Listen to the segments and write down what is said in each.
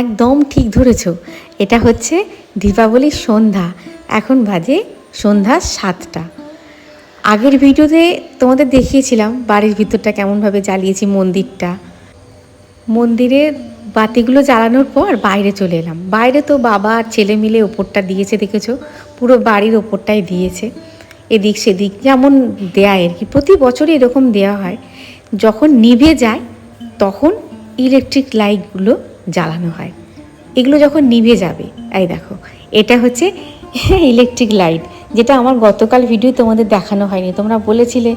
একদম ঠিক ধরেছ। এটা হচ্ছে দীপাবলির সন্ধ্যা। এখন বাজে সন্ধ্যা সাতটা। আগের ভিডিওতে তোমাদের দেখিয়েছিলাম বাড়ির ভিতরটা কেমনভাবে জ্বালিয়েছি মন্দিরটা। মন্দিরের বাতিগুলো জ্বালানোর পর বাইরে চলে এলাম। বাইরে তো বাবা আর ছেলে মিলে ওপরটা দিয়েছে দেখেছ? পুরো বাড়ির ওপরটাই দিয়েছে। এদিক সেদিক যেমন দেয় আর কি। প্রতি বছরই এরকম দেওয়া হয়। যখন নিভে যায়, তখন ইলেকট্রিক লাইটগুলো জ্বালানো হয়। এগুলো যখন নিভে যাবে, এই দেখো, এটা হচ্ছে ইলেকট্রিক লাইট যেটা আমার গতকাল ভিডিও তোমাদের দেখানো হয়নি। তোমরা বলেছিলে,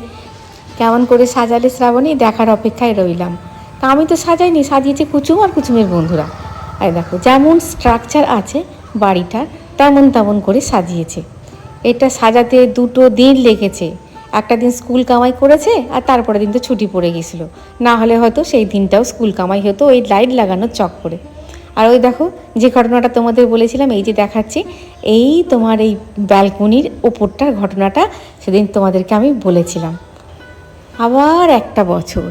কেমন করে সাজালে শ্রাবণী? দেখার অপেক্ষায় রইলাম। তা আমি তো সাজাইনি, সাজিয়েছি কুচুম আর কুচুমের বন্ধুরা। এই দেখো, যেমন স্ট্রাকচার আছে বাড়িটা তেমন তেমন করে সাজিয়েছে। এটা সাজাতে দুটো দিন লেগেছে। একটা দিন স্কুল কামাই করেছে আর তারপরে দিন তো ছুটি পড়ে গেছিল। না হলে হয়তো সেই দিনটাও স্কুল কামাই হতো, ওই লাইট লাগানোর চক করে। আর ওই দেখো, যে ঘটনাটা তোমাদের বলেছিলাম, এই যে দেখাচ্ছি, এই তোমার এই ব্যালকনির ওপরটার ঘটনাটা সেদিন তোমাদেরকে আমি বলেছিলাম। আবার একটা বছর,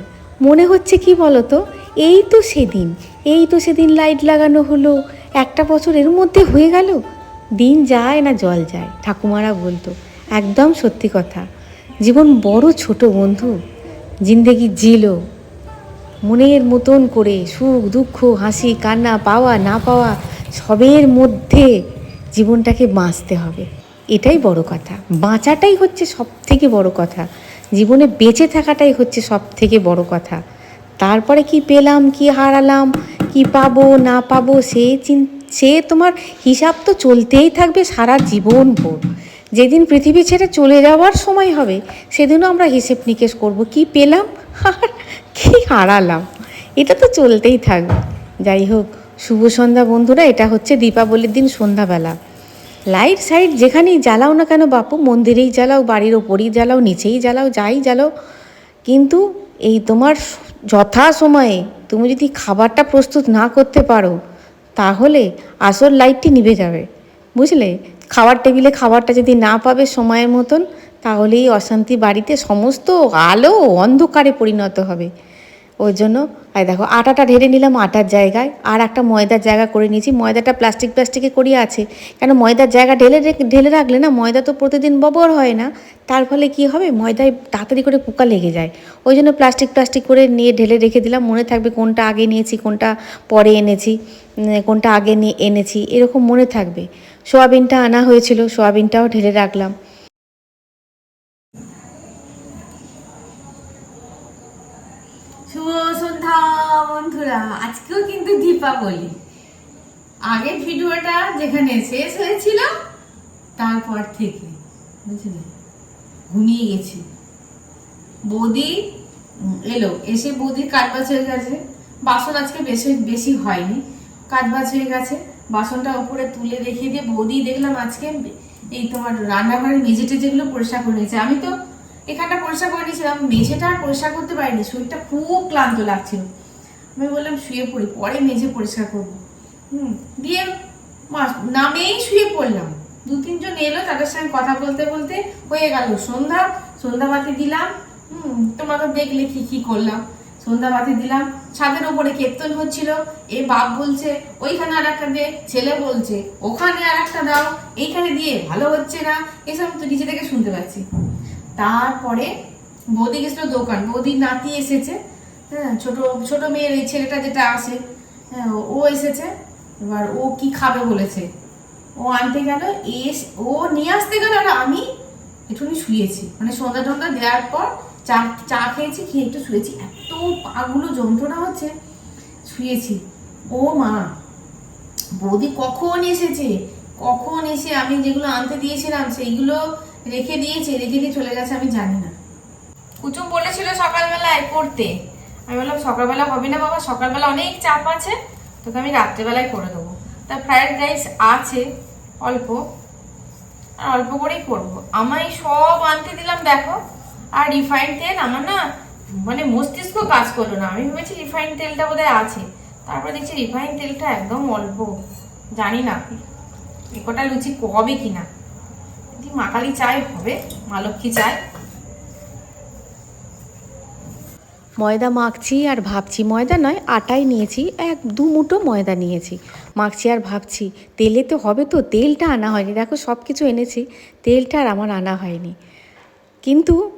মনে হচ্ছে কি বলো তো এই তো সেদিন, এই তো সেদিন লাইট লাগানো হলো, একটা বছর এর মধ্যে হয়ে গেল, দিন যায় না জল যায়, ঠাকুমারা বলতো, একদম সত্যি কথা। জীবন বড় ছোট বন্ধু। জিন্দেগি জিলো। মনের মতন করে সুখ, দুঃখ, হাসি, কান্না পাওয়া, না পাওয়া সবের মধ্যে জীবনটাকে বাঁচতে হবে। এটাই বড় কথা। বাঁচাটাই হচ্ছে সব থেকে বড় কথা। জীবনে বেঁচে থাকাটাই হচ্ছে সব থেকে বড় কথা। তারপরে কি পেলাম, কি হারালাম, কি পাবো, না পাবো, সে চিন, সে তোমার হিসাব তো চলতেই থাকবে সারা জীবন ভোর। যেদিন পৃথিবী ছেড়ে চলে যাওয়ার সময় হবে, সেদিনও আমরা হিসেব নিকেশ করব। কি পেলাম? আর কি হারালাম? এটা তো চলতেই থাকবে যাই হোক, শুভ সন্ধ্যা বন্ধুরা, এটা হচ্ছে দীপাবলির দিন সন্ধ্যাবেলা। লাইট সাইট যেখানেই জ্বালাও না কেন বাপু, মন্দিরেই জ্বালাও, বাড়ির ওপরেই জ্বালাও, নিচেই জ্বালাও, যাই জ্বালাও। কিন্তু এই তোমার যথা সময়ে তুমি যদি খাবারটা প্রস্তুত না করতে পারো, তাহলে আসল লাইটটি নিভে যাবে। বুঝলে? খাবার টেবিলে খাবারটা যদি না পাবে সময়ের মতন, তাহলেই অশান্তি বাড়িতে সমস্ত আলো অন্ধকারে পরিণত হবে। ওই জন্য, আর দেখো, আটাটা ঢেলে নিলাম আটার জায়গায়, আর একটা ময়দার জায়গা করে নিয়েছি। ময়দাটা প্লাস্টিক প্লাস্টিকে করিয়ে আছে। কেন ময়দার জায়গা ঢেলে ঢেলে রাখলে না, ময়দা তো প্রতিদিন ববর হয় না। তার ফলে কি হবে? ময়দায় তাড়াতাড়ি করে পোকা লেগে যায়। ওই জন্য প্লাস্টিক প্লাস্টিক করে নিয়ে ঢেলে রেখে দিলাম। মনে থাকবে কোনটা আগে নিয়েছি, কোনটা পরে এনেছি কোনটা আগে নিয়ে এনেছি, এরকম মনে থাকবে। সোয়াবিনটা আনা হয়েছিল, সোয়াবিনটাও ঢেলে রাখলাম। শুভ সন্ধ্যা বন্ধুরা, আজকেও কিন্তু দীপাবলি। আগের ভিডিওটা যেখানে শেষ হয়েছিল, তারপর থেকে, বুঝলে? ঘুমিয়ে গেছি। বৌদি এলো, এসে বৌদির কাজ বাজ হয়ে গেছে। বাসন আজকে বেশি বেশি হয়নি, কাজ বাজ হয়ে গেছে। বাসনটা উপরে তুলে রেখে দিয়ে বৌদি দেখলাম আজকে এই তোমার রান্নাঘরের মেঝেটে যেগুলো পরিষ্কার করে নিয়েছে। আমি তো এখানটা পরিষ্কার করে নিয়েছিলাম, মেঝেটা আর পরিষ্কার করতে পারিনি, শরীরটা খুব ক্লান্ত লাগছিল। আমি বললাম, শুয়ে পড়ি, পরে মেঝে পরিষ্কার করব। হুম, দিয়ে নামেই শুয়ে পড়লাম। দু তিনজন এলো, তাদের সঙ্গে কথা বলতে বলতে হয়ে গেল সন্ধ্যা। সন্ধ্যাবাতি দিলাম, হুম তোমরা তো দেখলে কি কি করলাম। সন্ধ্যাবাতি দিলাম। ছাদের উপরে কীর্তন হচ্ছিল। এ বাপ বলছে, ওইখানে আর একটা দে ছেলে বলছে, ওখানে আর একটা দাও, এইখানে দিয়ে ভালো হচ্ছে না। এসব তো নিজে থেকে শুনতে পাচ্ছি। তারপরে বৌদি গেছিল দোকান। বৌদির নাতি এসেছে। হ্যাঁ ছোট, ছোটো মেয়ের এই ছেলেটা যেটা আসে হ্যাঁ ও এসেছে। এবার ও কি খাবে বলেছে। ও আনতে গেল, এস, ও নিয়ে আসতে গেল আর আমি একটুখানি শুয়েছি। মানে সন্ধ্যা টন্ধা দেওয়ার পর চা চা খেয়েছি, খেয়ে একটু শুয়েছি। এত পাগুলো যন্ত্রণা হচ্ছে, শুয়েছি। ও মা, বৌদি কখন এসেছে? কখন এসে আমি যেগুলো আনতে দিয়েছিলাম, সেইগুলো রেখে দিয়েছে, রেখে দিয়ে চলে গেছে, আমি জানি না। কুচুম বলেছিল সকালবেলায় করতে আমি বললাম, সকালবেলা হবে না বাবা, সকালবেলা অনেক চাপ আছে, তোকে আমি রাত্রেবেলায় করে দেবো। তা ফ্রায়েড রাইস আছে, অল্প, আর অল্প করেই করব। আমায় সব আনতে দিলাম, দেখো। আর রিফাইন্ড তেল, আমার না মানে মস্তিষ্ক কাজ করল না। আমি ভেবেছি রিফাইন তেলটা বোধহয় আছে। তারপরে দেখছি রিফাইন্ড তেলটা একদম অল্প। জানি না এ কটা লুচি হবে কিনা। যদি মাকালি চাই হবে। মা লক্ষ্মী চাই ময়দা মাখছি আর ভাবছি, ময়দা নয়, আটাই নিয়েছি, এক দু মুঠো ময়দা নিয়েছি। মাখছি আর ভাবছি, তেলে তো হবে তো, তেলটা আনা হয়নি। দেখো সব কিছু এনেছি, তেলটা আর আমার আনা হয়নি। কিন্তু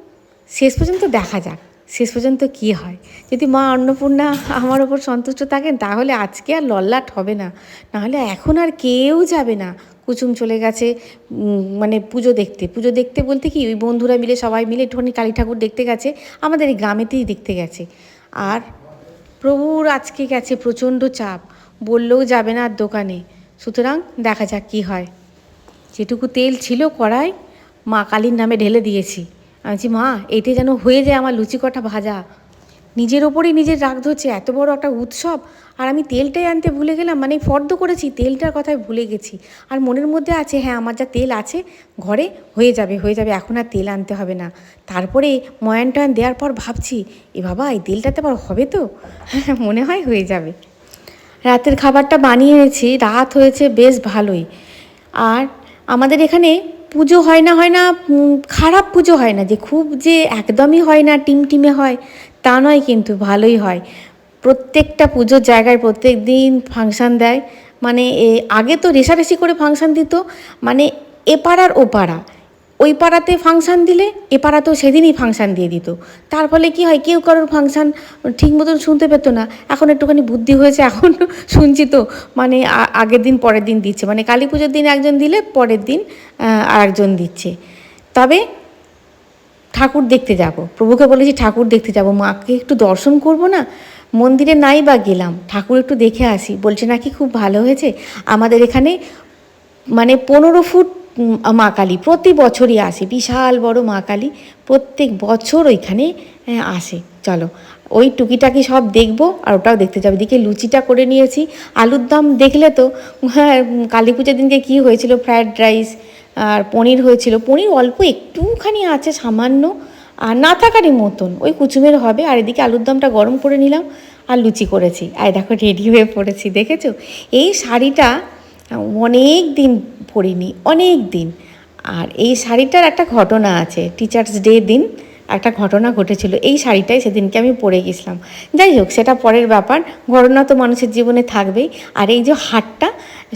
শেষ পর্যন্ত দেখা যাক। শেষ পর্যন্ত কি হয়? যদি মা অন্নপূর্ণা আমার ওপর সন্তুষ্ট থাকেন, তাহলে আজকে আর লল্লাট হবে না। নাহলে এখন আর কেউ যাবে না। কুচুম চলে গেছে মানে পুজো দেখতে। পুজো দেখতে বলতে কি, ওই বন্ধুরা মিলে, সবাই মিলে একটুখানি কালী ঠাকুর দেখতে গেছে, আমাদের এই গ্রামেতেই দেখতে গেছে। আর প্রভুর আজকে গেছে প্রচণ্ড চাপ, বললেও যাবে না আর দোকানে। সুতরাং দেখা যাক কি হয়। যেটুকু তেল ছিল কড়াই, মা কালীর নামে ঢেলে দিয়েছি। আমি মা, এতে যেন হয়ে যায় আমার লুচি কটা ভাজা। নিজের ওপরেই নিজের রাগ ধরছে, এত বড় একটা উৎসব। আর আমি তেলটাই আনতে ভুলে গেলাম মানে ফর্দ করেছি, তেলটার কথাই ভুলে গেছি। আর মনের মধ্যে আছে হ্যাঁ আমার যা তেল আছে, ঘরে হয়ে যাবে হয়ে যাবে, এখন আর তেল আনতে হবে না। তারপরে ময়ান টয়ান দেওয়ার পর ভাবছি, এ বাবা, এই তেলটাতে আবার হবে তো? মনে হয় হয়ে যাবে। রাতের খাবারটা বানিয়ে এনেছি, রাত হয়েছে বেশ ভালোই। আর আমাদের এখানে পুজো হয় না হয় না খারাপ পুজো হয় না যে খুব যে একদমই হয় না টিমটিমে হয়, তা নয় কিন্তু ভালোই হয়। প্রত্যেকটা পুজোর জায়গায় প্রত্যেক দিন ফাংশান দেয়। মানে আগে তো রেশারেশি করে ফাংশান দিত মানে এপাড়ার পাড়ার ও পাড়া। ওই পাড়াতে ফাংশান দিলে, এ পাড়াতেও সেদিনই ফাংশান দিয়ে দিত। তার ফলে কি হয়, কেউ কারোর ফাংশান ঠিক মতন শুনতে পেতো না। এখন একটুখানি বুদ্ধি হয়েছে, এখন শুনছি তো মানে আগের দিন, পরের দিন দিচ্ছে। মানে কালী পুজোর দিন একজন দিলে, পরের দিন আরেকজন দিচ্ছে। তবে ঠাকুর দেখতে যাব। প্রভুকে বলেছি, ঠাকুর দেখতে যাব। মাকে একটু দর্শন করব না? মন্দিরে নাই বা গেলাম। ঠাকুর একটু দেখে আসি। বলছে, নাকি খুব ভালো হয়েছে? আমাদের এখানে মানে পনেরো ফুট মা কালী, প্রতি বছরই আসে, বিশাল বড় মা কালী, প্রত্যেক বছর ওইখানে আসে। চলো, ওই টুকিটাকি সব দেখব আর ওটাও দেখতে যাবে। দিকে লুচিটা করে নিয়েছি। আলুর দম দেখলে তো হ্যাঁ কালী পুজোর দিনকে কী হয়েছিল? ফ্রায়েড রাইস আর পনির হয়েছিল। পনির অল্প একটুখানি আছে, সামান্য, আর না থাকারই মতন। ওই কুচুমের হবে। আর এদিকে আলুর দমটা গরম করে নিলাম আর লুচি করেছি। আর দেখো রেডি হয়ে পড়েছি, দেখেছ? এই শাড়িটা অনেক দিন পরিনি অনেক দিন আর এই শাড়িটার একটা ঘটনা আছে টিচার্স ডে দিন একটা ঘটনা ঘটেছিল, এই শাড়িটাই সেদিনকে আমি পরে গেছিলাম। যাই হোক, সেটা পরের ব্যাপার ঘটনা তো মানুষের জীবনে থাকবেই। আর এই যে হারটা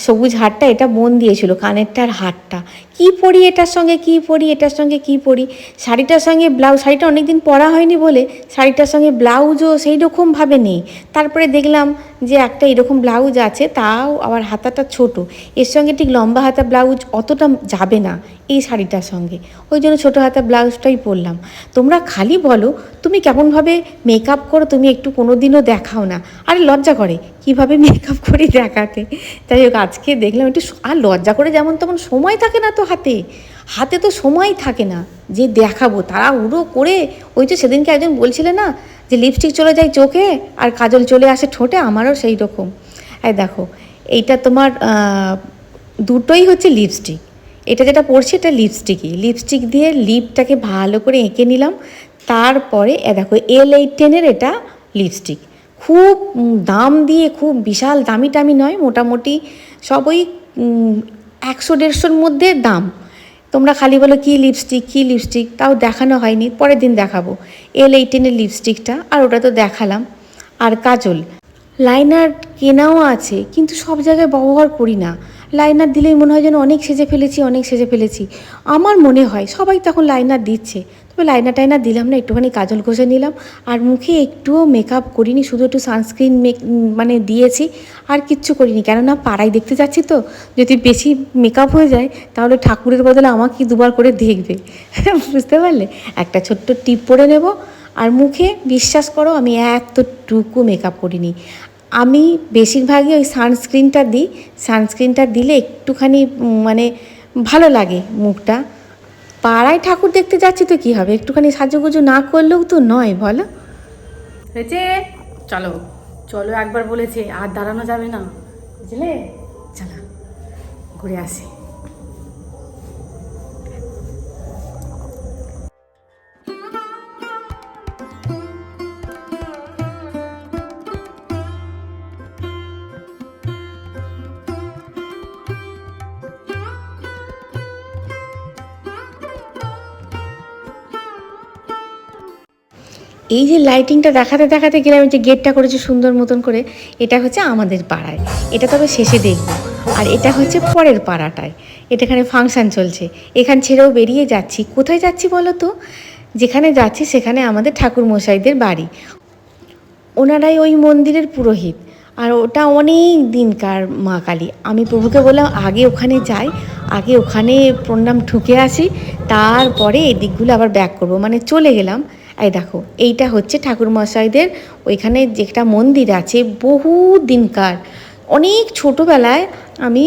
সবুজ হারটা এটা মন দিয়েছিল, কানেরটার হারটা। কি পরি এটার সঙ্গে, কি পরি এটার সঙ্গে, কি পরি? শাড়িটার সঙ্গে ব্লাউজ, শাড়িটা অনেক দিন পরা হয়নি বলে শাড়িটার সঙ্গে ব্লাউজও সেই রকমভাবে নেই। তারপরে দেখলাম যে একটা এরকম ব্লাউজ আছে, তাও আবার হাতাটা ছোট। এর সঙ্গে ঠিক লম্বা হাতা ব্লাউজ অতটা যাবে না এই শাড়িটার সঙ্গে। ওই জন্য ছোটো হাতা ব্লাউজটাই পরলাম। তোমরা খালি বলো, তুমি কেমনভাবে মেকআপ করো, তুমি একটু কোনো দিনও দেখাও না। আরে লজ্জা করে, কীভাবে মেকআপ করি দেখাতে? যাই হোক আজকে দেখলাম একটু আর লজ্জা করে যেমন তেমন সময় থাকে না তো হাতে। হাতে তো সময় থাকে না যে দেখাবো। তারা উড়ো করে ওই তো সেদিনকে একজন বলছিলে না যে লিপস্টিক চলে যায় চোখে আর কাজল চলে আসে ঠোঁটে, আমারও সেই রকম। এই দেখো, এইটা তোমার দুটোই হচ্ছে লিপস্টিক এটা যেটা পড়ছি এটা লিপস্টিকই লিপস্টিক দিয়ে লিপটাকে ভালো করে এঁকে নিলাম। তারপরে এ দেখো এল এইট টেনের এটা লিপস্টিক খুব দাম দিয়ে খুব বিশাল দামি টামি নয়, মোটামুটি সবই একশো দেড়শোর মধ্যে দাম। তোমরা খালি বলো কী লিপস্টিক কী লিপস্টিক তাও দেখানো হয়নি, পরের দিন দেখাবো। এল এইটিনের লিপস্টিকটা আর ওটা তো দেখালাম। আর কাজল লাইনার কেনাও আছে, কিন্তু সব জায়গায় ব্যবহার করি না। লাইনার দিলেই মনে হয় যেন অনেক সেজে ফেলেছি, অনেক সেজে ফেলেছি। আমার মনে হয় সবাই তখন লাইনার দিচ্ছে। তবে লাইনার টাইনার দিলাম না, একটুখানি কাজল ঘষে নিলাম। আর মুখে একটুও মেকআপ করিনি, শুধু একটু সানস্ক্রিন মেক মানে দিয়েছি, আর কিচ্ছু করিনি। কেননা পাড়ায় দেখতে যাচ্ছি তো, যদি বেশি মেকআপ হয়ে যায়, তাহলে ঠাকুরের বদলে আমাকে দুবার করে দেখবে। বুঝতে পারলে? একটা ছোট্ট টিপ পরে নেব। আর মুখে বিশ্বাস করো, আমি এতটুকু মেকআপ করিনি। আমি বেশিরভাগই ওই সানস্ক্রিনটা দিই। সানস্ক্রিনটা দিলে একটুখানি মানে ভালো লাগে মুখটা। পাড়ায় ঠাকুর দেখতে যাচ্ছি তো কি হবে? একটুখানি সাজুগুজু না করলেও তো নয়, বলো। হয়েছে? চলো চলো একবার বলেছে, আর দাঁড়ানো যাবে না। বুঝলে? চলো, ঘুরে আসি। এই যে লাইটিংটা দেখাতে দেখাতে গেলাম, এই যে গেটটা করেছে সুন্দর মতন করে, এটা হচ্ছে আমাদের পাড়ায়। এটা তবে শেষে দেখব। আর এটা হচ্ছে পরের পাড়াটায়। এটা এখানে ফাংশন চলছে। এখান ছেড়েও বেরিয়ে যাচ্ছি। কোথায় যাচ্ছি বলো তো? যেখানে যাচ্ছি সেখানে আমাদের ঠাকুর মশাইদের বাড়ি। ওনারাই ওই মন্দিরের পুরোহিত। আর ওটা অনেক দিনকার মা কালী। আমি প্রভুকে বললাম, আগে ওখানে যাই। আগে ওখানে প্রণাম ঠুকে আসি। তারপরে এই দিকগুলো আবার ব্যাক করব। মানে চলে গেলাম। এই দেখো, এইটা হচ্ছে ঠাকুর মশাইদের ওইখানে যেটা মন্দির আছে বহু দিনকার। অনেক ছোটোবেলায় আমি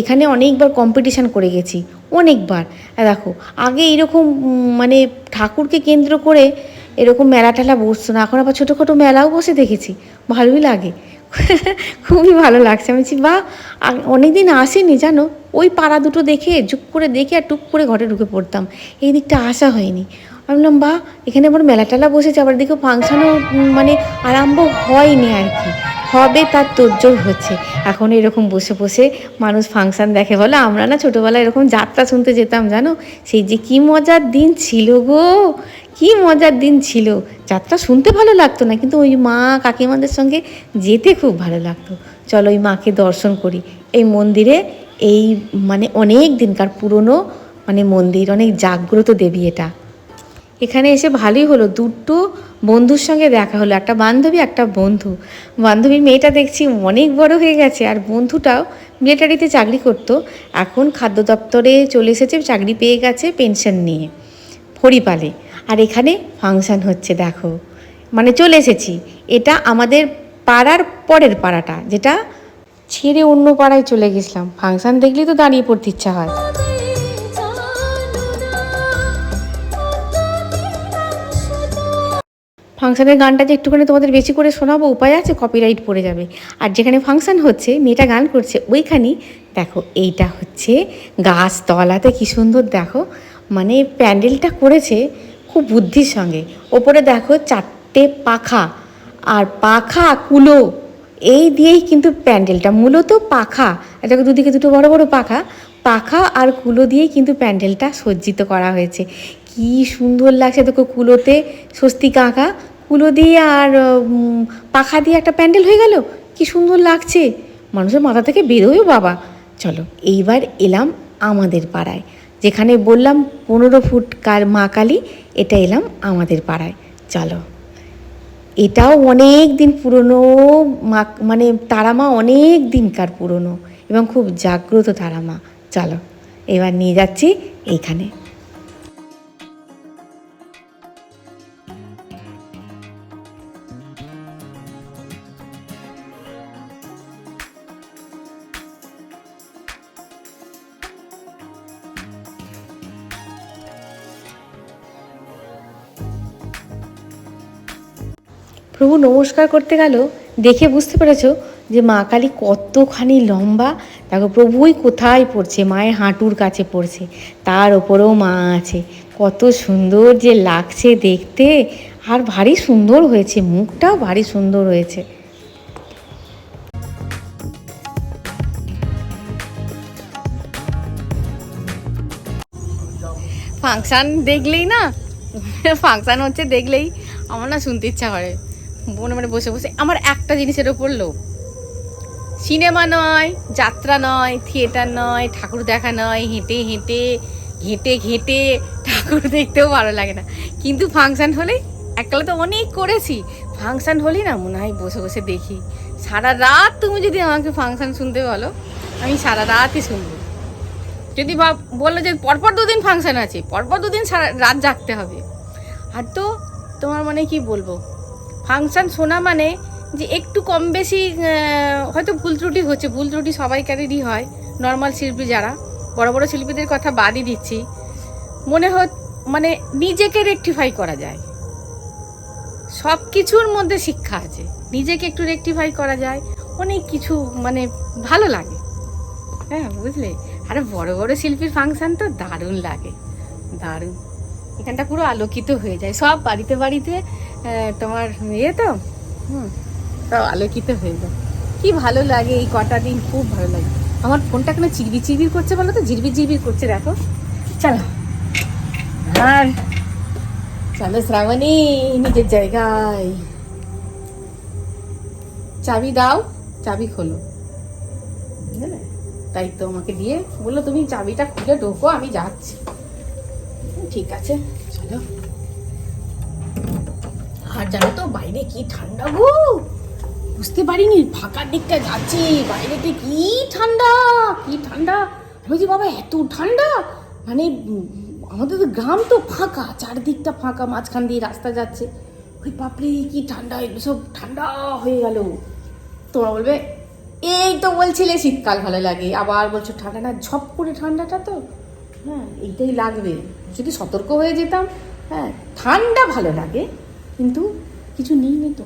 এখানে অনেকবার কম্পিটিশান করে গেছি, অনেকবার। দেখো, আগে এরকম মানে ঠাকুরকে কেন্দ্র করে এরকম মেলা টেলা বসতো না, এখন আবার ছোটোখাটো মেলাও বসে দেখেছি, ভালোই লাগে। খুবই ভালো লাগছে, আমি বা অনেক দিন আসিনি, জানো? ওই পাড়া দুটো দেখে চুপ করে দেখে আর টুক করে ঘরে ঢুকে পড়তাম। এই দিকটা আসা হয়নি। আমি বললাম বা এখানে আবার মেলা টেলা বসেছে, আবার দিকে ফাংশনও মানে আরম্ভ হয়নি আর কি। হবে তার তোড়জোড় হচ্ছে। এখন এরকম বসে বসে মানুষ ফাংশন দেখে। বলো, আমরা না ছোটোবেলায় এরকম যাত্রা শুনতে যেতাম, জানো? সেই যে কি মজার দিন ছিল গো, কি মজার দিন ছিল। যাত্রা শুনতে ভালো লাগতো না, কিন্তু ওই মা কাকিমাদের সঙ্গে যেতে খুব ভালো লাগতো। চলো ওই মাকে দর্শন করি। এই মন্দিরে এই মানে অনেক দিনকার পুরনো মানে মন্দির, অনেক জাগ্রত দেবী এটা। এখানে এসে ভালোই হলো। দুটো বন্ধুর সঙ্গে দেখা হলো, একটা বান্ধবী, একটা বন্ধু। বান্ধবীর মেয়েটা দেখছি অনেক বড় হয়ে গেছে আর বন্ধুটাও মিলিটারিতে চাকরি করতো। এখন খাদ্য দপ্তরে চলে এসেছে, চাকরি পেয়ে গেছে পেনশন নিয়ে হরিপালে আর এখানে ফাংশান হচ্ছে, দেখো। মানে চলে এসেছি। এটা আমাদের পাড়ার পরের পাড়াটা, যেটা ছেড়ে অন্য পাড়ায় চলে গেছিলাম। ফাংশন দেখলেই তো দাঁড়িয়ে পড়তে ইচ্ছা হয়। ফাংশনের গানটা যে একটুখানি তোমাদের বেশি করে শোনাবো, উপায় আছে? কপিরাইট পড়ে যাবে। আর যেখানে ফাংশান হচ্ছে, মেয়েটা গান করছে, ওইখানেই দেখো, এইটা হচ্ছে গাছ তলাতে কী সুন্দর দেখো মানে প্যান্ডেলটা করেছে খুব বুদ্ধির সঙ্গে। ওপরে দেখো চারটে পাখা, আর পাখা, কুলো, এই দিয়েই কিন্তু প্যান্ডেলটা। মূলত পাখা দেখো দুদিকে দুটো বড় বড় পাখা পাখা আর কুলো দিয়েই কিন্তু প্যান্ডেলটা সজ্জিত করা হয়েছে। কি সুন্দর লাগছে দেখো কুলোতে, স্বস্তিকা আঁকা। কুলো দিয়ে আর পাখা দিয়ে একটা প্যান্ডেল হয়ে গেল? কি সুন্দর লাগছে। মানুষের মাথা থেকে বেরোয় বাবা। চলো, এইবার এলাম আমাদের পাড়ায়। যেখানে বললাম পনেরো ফুট কার মা কালী, এটা এলাম আমাদের পাড়ায়। চলো। এটাও অনেক দিন পুরনো, মা মানে তারামা অনেক দিনকার পুরনো এবং খুব জাগ্রত তারামা চলো, এবার নিয়ে যাচ্ছি এইখানে। প্রভু নমস্কার করতে গেল, দেখে বুঝতে পেরেছ যে মা কালী কতখানি লম্বা, দেখো প্রভুই কোথায় পড়ছে, মায়ের হাঁটুর কাছে পড়ছে, তার ওপরেও মা আছে। কত সুন্দর যে লাগছে দেখতে, আর ভারী সুন্দর হয়েছে, মুখটাও ভারী সুন্দর হয়েছে। ফাংশান দেখলেই না ফাংশান হচ্ছে দেখলেই, আমার না শুনতে ইচ্ছা করে। মনে মনে বসে বসে। আমার একটা জিনিসের ওপর লোভ। সিনেমা নয়, যাত্রা নয়, থিয়েটার নয়, ঠাকুর দেখা নয়, হেঁটে হেঁটে, ঘেঁটে ঘেঁটে ঠাকুর দেখতেও ভালো লাগে না। কিন্তু ফাংশান হলে এককালে তো অনেক করেছি। ফাংশান হলেই না মনে হয় বসে বসে দেখি। সারা রাত তুমি যদি আমাকে ফাংশান শুনতে বলো, আমি সারা রাতই শুনব। যদি বলল যে পরপর দুদিন ফাংশান আছে, পরপর দুদিন সারা রাত জাগতে হবে। আর তো তোমার মানে কি বলব? ফাংশন শোনা মানে যে একটু কম বেশি হয়তো ভুল ত্রুটি হচ্ছে, ভুল ত্রুটি সবাইকারেরই হয় নর্মাল শিল্পী যারা, বড় বড় শিল্পীদের কথা বাদই দিচ্ছি। মনে হয় মানে নিজেকে রেকটিফাই করা যায়। সব কিছুর মধ্যে শিক্ষা আছে, নিজেকে একটু রেকটিফাই করা যায়, অনেক কিছু মানে ভালো লাগে। হ্যাঁ বুঝলে? আরে বড় বড় শিল্পীর ফাংশান তো দারুণ লাগে, দারুণ। এখানটা পুরো আলোকিত হয়ে যায়, সব বাড়িতে বাড়িতে তোমার ইয়ে তো? হুম সব আলোকিত হয়ে যায় কি ভালো লাগে এই কটা দিন, খুব ভালো লাগে। আমার ফোনটা কেন চিরবি চিরবির করছে বলো তো? ঝিরবির ঝিরবির করছে, দেখো। চলো। আর চলো শ্রাবণী, নিজের জায়গায়। চাবি দাও, চাবি খোলো। তাই তো আমাকে দিয়ে বলল, তুমি চাবিটা খুলে ঢোকো, আমি যাচ্ছি। ঠিক আছে, চলো। আর জানো তো, বাইরে কি ঠান্ডা গো? বুঝতে পারিনি ফাঁকার দিকটা যাচ্ছি, বাইরেতে কি ঠান্ডা কি ঠান্ডা? বলছি, বাবা, এত ঠান্ডা? মানে আমাদের তো গ্রাম তো ফাঁকা, চারদিকটা ফাঁকা, মাঝখান দিয়ে রাস্তা যাচ্ছে। ওই বাপরে, কি ঠান্ডা, এগুলো সব ঠান্ডা হয়ে গেল। তোমরা বলবে, এই তো বলছিলে শীতকাল ভালো লাগে, আবার বলছো ঠান্ডা না, ঝপ করে ঠান্ডাটা তো। হ্যাঁ এইটাই লাগবে। যদি সতর্ক হয়ে যেতাম হ্যাঁ ঠান্ডা ভালো লাগে। কিন্তু কিছু নেই নি তো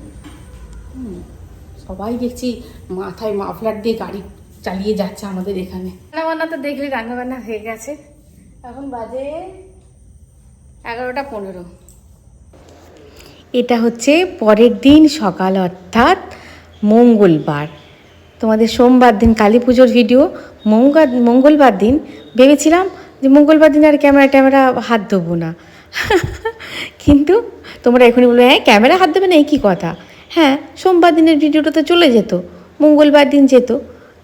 সবাই দেখছি মাথায় মাফলার দিয়ে গাড়ি চালিয়ে যাচ্ছে আমাদের এখানে। রান্না বান্না তো দেখলে রান্না বান্না হয়ে গেছে। এখন বাজে এগারোটা পনেরো। এটা হচ্ছে পরের দিন সকাল অর্থাৎ মঙ্গলবার। তোমাদের সোমবার দিন কালী পুজোর ভিডিও মঙ্গল মঙ্গলবার দিন ভেবেছিলাম যে মঙ্গলবার দিন আর ক্যামেরা ট্যামেরা হাত দেবো না। কিন্তু তোমরা এখনই বলবে হ্যাঁ ক্যামেরা হাত দেবে না এই কী কথা? হ্যাঁ সোমবার দিনের ভিডিওটা তো চলে যেত মঙ্গলবার দিন যেত।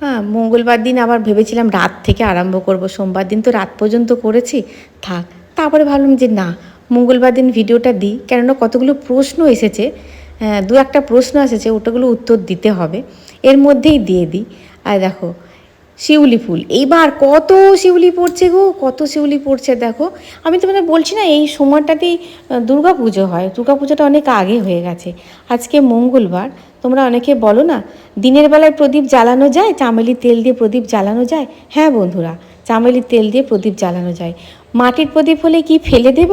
হ্যাঁ মঙ্গলবার দিন আবার ভেবেছিলাম রাত থেকে আরম্ভ করব সোমবার দিন তো রাত পর্যন্ত করেছি। থাক তারপরে ভাবলাম যে না মঙ্গলবার দিন ভিডিওটা দিই কেননা কতগুলো প্রশ্ন এসেছে হ্যাঁ, দু একটা প্রশ্ন এসেছে ওটাগুলো উত্তর দিতে হবে এর মধ্যেই দিয়ে দিই। আর দেখো শিউলি ফুল। এইবার কত শিউলি পড়ছে গো, কত শিউলি পড়ছে দেখো। আমি তোমাদের বলছি না, এই সময়টাতেই দুর্গা পুজো হয়। দুর্গা পুজোটা অনেক আগে হয়ে গেছে। আজকে মঙ্গলবার। তোমরা অনেকে বলো না, দিনের বেলায় প্রদীপ জ্বালানো যায়, চামেলির তেল দিয়ে প্রদীপ জ্বালানো যায়? হ্যাঁ বন্ধুরা, চামেলির তেল দিয়ে প্রদীপ জ্বালানো যায়। মাটির প্রদীপ হলে কি ফেলে দেব?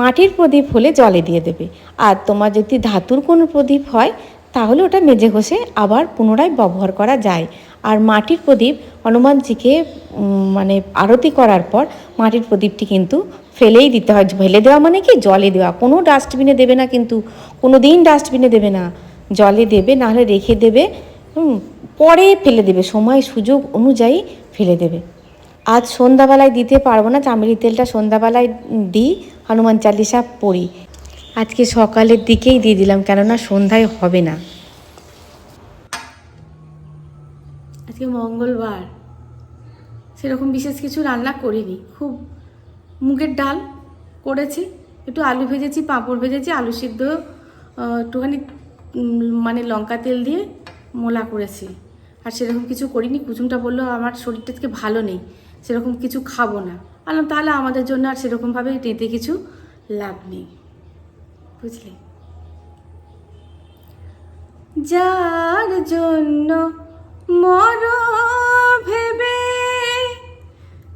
মাটির প্রদীপ হলে জলে দিয়ে দেবে। আর তোমার যদি ধাতুর কোনো প্রদীপ হয়, তাহলে ওটা মেজে ঘষে আবার পুনরায় ব্যবহার করা যায়। আর মাটির প্রদীপ হনুমানজিকে মানে আরতি করার পর মাটির প্রদীপটি কিন্তু ফেলেই দিতে হয়। ফেলে দেওয়া মানে কি? জলে দেওয়া। কোনো ডাস্টবিনে দেবে না কিন্তু কোনো দিন ডাস্টবিনে দেবে না। জলে দেবে, নাহলে রেখে দেবে পরে ফেলে দেবে। সময়, সুযোগ অনুযায়ী ফেলে দেবে। আজ সন্ধ্যাবেলায় দিতে পারব না। চামেলি তেলটা সন্ধ্যাবেলায় দিই, হনুমান চালিসা পড়ি। আজকে সকালের দিকেই দিয়ে দিলাম, কেননা সন্ধ্যায় হবে না। আজকে মঙ্গলবার। সেরকম বিশেষ কিছু রান্না করিনি। খুব মুগের ডাল করেছি, একটু আলু ভেজেছি, পাঁপড় ভেজেছি, আলু সিদ্ধ একটুখানি মানে লঙ্কা তেল দিয়ে মোলা করেছি। আর সেরকম কিছু করিনি কুচুমটা বলল, আমার শরীরটা থেকে ভালো নেই, সেরকম কিছু খাব না। বললাম, তাহলে আমাদের জন্য আর সেরকমভাবে টেঁতে কিছু লাভ নেই। বুঝলি? যার জন্য মর ভেবে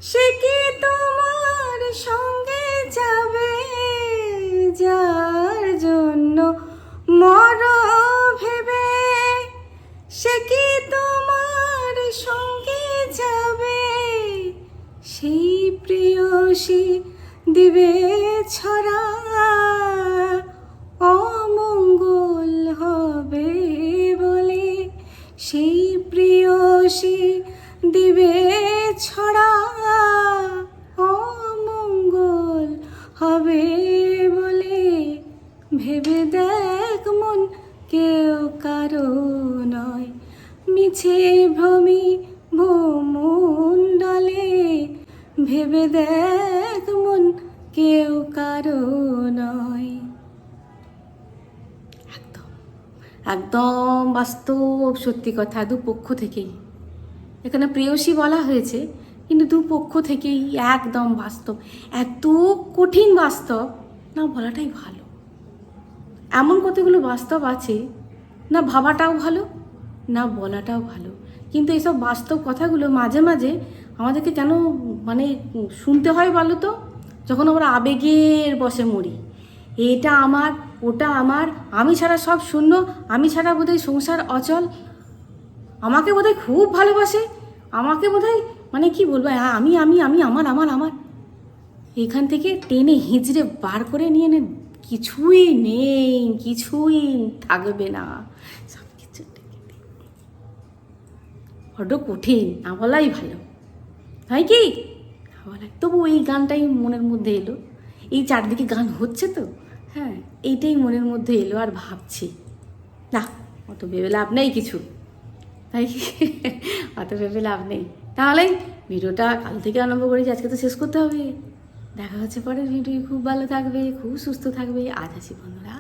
সে কি তোমার সঙ্গে যাবে? যার জন্য মর ভেবে সে কি তোমার সঙ্গে যাবে? সেই প্রিয়সী দিবে ছড়া সেই প্রিয়সী দিবে ছড়া, অমঙ্গল হবে বলে ভেবে দেখ মন কেউ কারও নয়। মিছে ভ্রমি ভূমণ্ডলে ভেবে দেখ মন কেউ কারও নয়। একদম বাস্তব সত্যি কথা দু পক্ষ থেকেই। এখানে প্রেয়সী বলা হয়েছে, কিন্তু দু পক্ষ থেকেই একদম বাস্তব। এত কঠিন বাস্তব, না বলাটাই ভালো। এমন কতগুলো বাস্তব আছে, না ভাবাটাও ভালো, না বলাটাও ভালো। কিন্তু এইসব বাস্তব কথাগুলো মাঝে মাঝে আমাদেরকে কেন মানে শুনতে হয় বলো তো? যখন আমরা আবেগের বসে মরি। এটা আমার ওটা আমার, আমি ছাড়া সব শূন্য, আমি ছাড়া বোধহয় সংসার অচল। আমাকে বোধহয় খুব ভালোবাসে। আমাকে বোধহয় মানে কি বলব আমি আমি আমি, আমার আমার আমার। এখান থেকে টেনে হিঁচড়ে বার করে নিয়ে নেন কিছুই নেই, কিছুই থাকবে না। সব কিছু বড্ড কঠিন, না বলাই ভালো। হয় কি? না বলাই তবু এই গানটাই মনের মধ্যে এলো। এই চারদিকে গান হচ্ছে তো? হ্যাঁ। এইটাই মনের মধ্যে এলো আর ভাবছি, না, অত ভেবে লাভ নেই কিছু। তাই অত ভেবে লাভ নেই। তাহলে ভিডিওটা কাল থেকে আরম্ভ করেছি আজকে তো শেষ করতে হবে। দেখা হচ্ছে পরের ভিডিও খুব ভালো থাকবে, খুব সুস্থ থাকবে। আজ আসি বন্ধুরা।